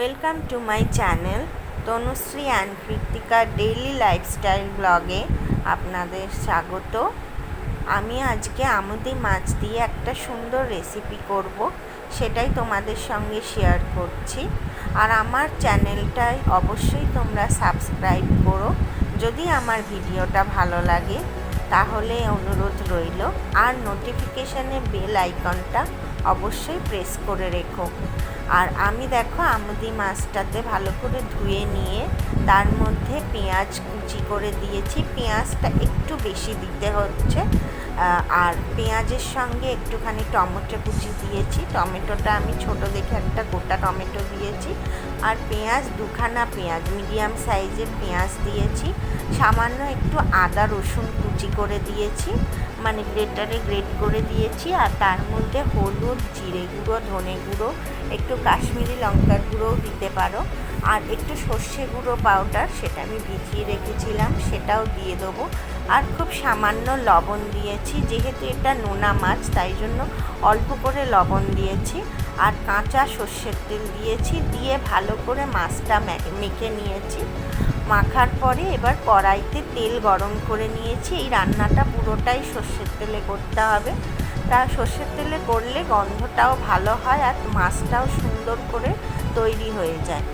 Welcome to my channel Tanushree and Kritika daily lifestyle ব্লগে আপনাদের স্বাগত। আমি আজকে আমুদি মাছ দিয়ে একটা সুন্দর রেসিপি করব, সেটাই তোমাদের সঙ্গে শেয়ার করছি। আর আমার চ্যানেলটায় অবশ্যই তোমরা সাবস্ক্রাইব করো, যদি আমার ভিডিওটা ভালো লাগে। তাহলে অনুরোধ রইল, আর নোটিফিকেশানে বেল আইকনটা অবশ্যই প্রেস করে রেখো। আর আমি দেখো আমুদি মাছটাতে ভালো করে ধুয়ে নিয়ে তার মধ্যে পেঁয়াজ কুচি করে দিয়েছি। পেঁয়াজটা একটু বেশি দিতে হচ্ছে। আর পেঁয়াজের সঙ্গে একটুখানি টমেটো কুচি দিয়েছি। টমেটোটা আমি ছোট দেখে একটা গোটা টমেটো দিয়েছি। আর পেঁয়াজ দুখানা পেঁয়াজ মিডিয়াম সাইজের পেঁয়াজ দিয়েছি। সামান্য একটু আদা রসুন কুচি করে দিয়েছি। মানে গ্রেটারে গ্রেট করে দিয়েছি আর তার মধ্যে হলুদ, জিরে গুঁড়ো, ধনে গুঁড়ো, একটু কাশ্মীরি লঙ্কার গুঁড়োও দিতে পারো। আর একটু সর্ষে গুঁড়ো পাউডার সেটা আমি ভিজিয়ে রেখেছিলাম, সেটাও দিয়ে দেবো। আর খুব সামান্য লবণ দিয়েছি, যেহেতু এটা নোনা মাছ, তাই জন্য অল্প করে লবণ দিয়েছি। আর কাঁচা সর্ষের তেল দিয়েছি, দিয়ে ভালো করে মাছটা মেখে নিয়েছি। মাখার পরে এবার কড়াইতে তেল গরম করে নিয়েছি। এই রান্নাটা পুরোটাই সর্ষের তেলে করতে হবে। তা সর্ষের তেলে করলে গন্ধটাও ভালো হয় আর মাছটাও সুন্দর করে তৈরি হয়ে যায়।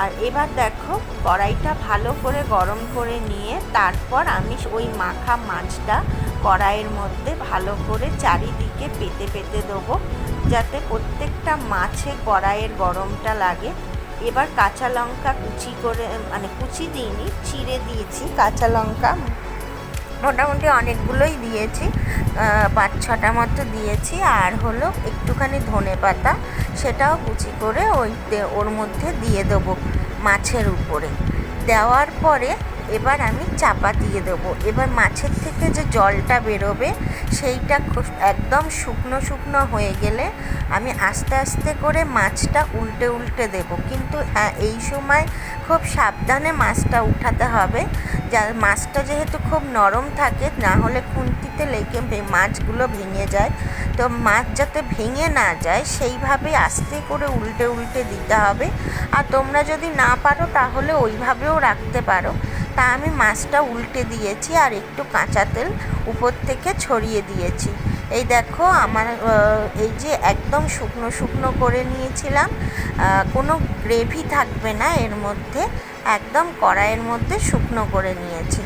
আর এবার দেখো, কড়াইটা ভালো করে গরম করে নিয়ে তারপর আমি ওই মাখা মাছটা কড়াইয়ের মধ্যে ভালো করে চারিদিকে পেতে পেতে দেবো। যাতে প্রত্যেকটা মাছে কড়াইয়ের গরমটা লাগে। এবার কাঁচা লঙ্কা কুচি করে মানে কুচি দিইনি, চিড়ে দিয়েছি কাঁচা লঙ্কা। মোটামুটি অনেকগুলোই দিয়েছি পাঁচ ছটা মতো দিয়েছি। আর হলো একটুখানি ধনে পাতা, সেটাও কুচি করে ওই ওর মধ্যে দিয়ে দেবো মাছের উপরে। দেওয়ার পরে এবার আমি চাপা দিয়ে দেবো। এবার মাছের থেকে যে জলটা বেরোবে, সেইটা একদম শুকনো শুকনো হয়ে গেলে আমি আস্তে আস্তে করে মাছটা উল্টে উল্টে দেবো। কিন্তু এই সময় খুব সাবধানে মাছটা উঠাতে হবে। যা, মাছটা যেহেতু খুব নরম থাকে, না হলে খুন্তিতে লেগে মাছগুলো ভেঙে যায়। তো মাছ যাতে ভেঙে না যায়, সেইভাবে আস্তে করে উল্টে উল্টে দিতে হবে। আর তোমরা যদি না পারো, তাহলে ওইভাবেও রাখতে পারো। তা আমি মাছটা উল্টে দিয়েছি আর একটু কাঁচা তেল উপর থেকে ছড়িয়ে দিয়েছি। এই দেখো আমার এই যে একদম শুকনো শুকনো করে নিয়েছিলাম কোনো গ্রেভি থাকবে না এর মধ্যে, একদম কড়াইয়ের মধ্যে শুকনো করে নিয়েছি।